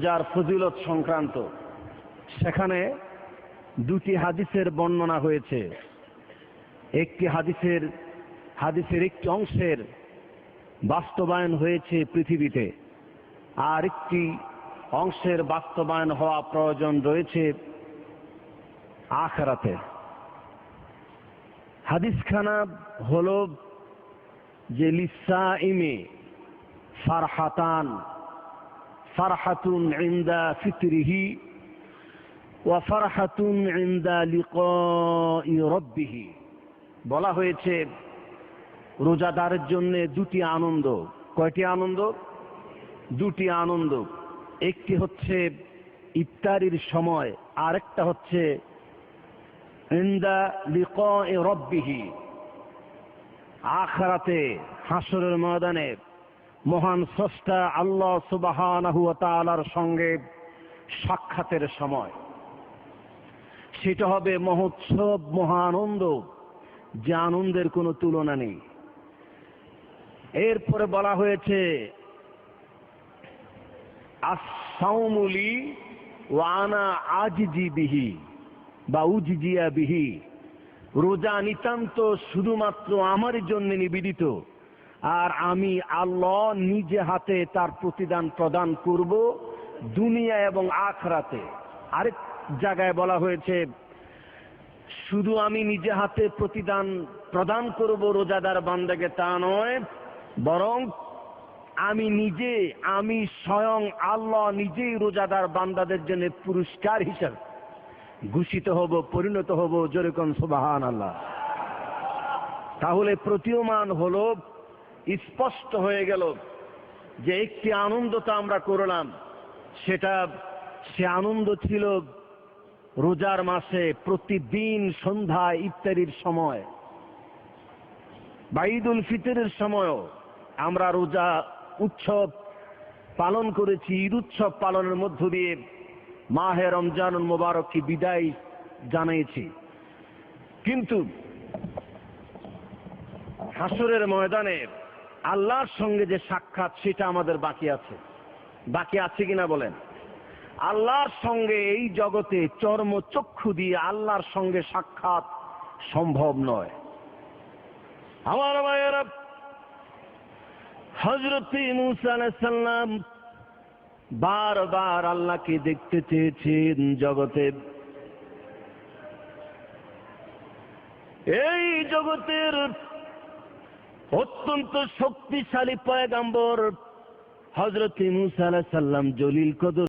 যার ফজিলত সংক্রান্ত। সেখানে দুটি হাদিসের বর্ণনা হয়েছে। একটি হাদিসের হাদিসের একটি অংশের বাস্তবায়ন হয়েছে পৃথিবীতে। আর একটি অংশের বাস্তবায়ন হওয়া প্রয়োজন রয়েছে আখরাতে। হাদিসখানা হল যে লিসা ইমে ফারহাতান ইন্দা ফিতরিহি ওয়া ফারহাতুন ইন্দা লিকাই রব্বিহি বলা হয়েছে রোজাদারের জন্য দুটি আনন্দ। কয়টি আনন্দ? দুটি আনন্দ। একটি হচ্ছে ইফতারির সময়, আরেকটা হচ্ছে ইন্দা লিকাই রব্বিহি আখরাতে হাসরের ময়দানে মহান স্রষ্টা আল্লাহ সুবাহানাহু সঙ্গে সাক্ষাতের সময়। সেটা হবে মহোৎসব মহানন্দ যে আনন্দের কোনো তুলনা নেই। এরপরে বলা হয়েছে আসাউমুলি ওয়ানা আজিজি বিহি বা উজিজিয়া বিহি। রোজা নিতান্ত শুধুমাত্র আমারই জন্য নিবেদিত। আর আমি আল্লাহ নিজে হাতে তার প্রতিদান প্রদান করব দুনিয়া এবং আখরাতে। আরেক জায়গায় বলা হয়েছে, শুধু আমি নিজে হাতে প্রতিদান প্রদান করব রোজাদার বান্দাকে তা নয়, বরং আমি নিজে, আমি স্বয়ং আল্লাহ নিজেই রোজাদার বান্দাদের জন্য পুরস্কার হিসাবে ঘোষিত হব, পরিণত হব যেরকম সুবাহান আল্লাহ তাহলে প্রতীয়মান হলো স্পষ্ট হয়ে গেল যে একটি আনন্দ তো আমরা করলাম। সেটা, সে আনন্দ ছিল রোজার মাসে প্রতিদিন সন্ধ্যায় ইফতারির সময়। বা ঈদ উল ফিতরের সময়ও আমরা রোজা উৎসব পালন করেছি, ঈদ উৎসব পালনের মধ্য দিয়ে মাহে রমজান মোবারককে বিদায় জানিয়েছি। কিন্তু হাসরের ময়দানে আল্লাহর সঙ্গে যে সাক্ষাৎ, সেটা আমাদের বাকি আছে। বাকি আছে কিনা বলেন? আল্লাহর সঙ্গে এই জগতে চর্মচক্ষু দিয়ে আল্লাহর সঙ্গে সাক্ষাৎ সম্ভব নয়। আমার হজরত মুসা সাল্লাম বারবার আল্লাহকে দেখতে চেয়েছেন জগতে। এই জগতের অত্যন্ত শক্তিশালী পয়গাম্বর হজরত মুসা সাল্লাম জলিল কদর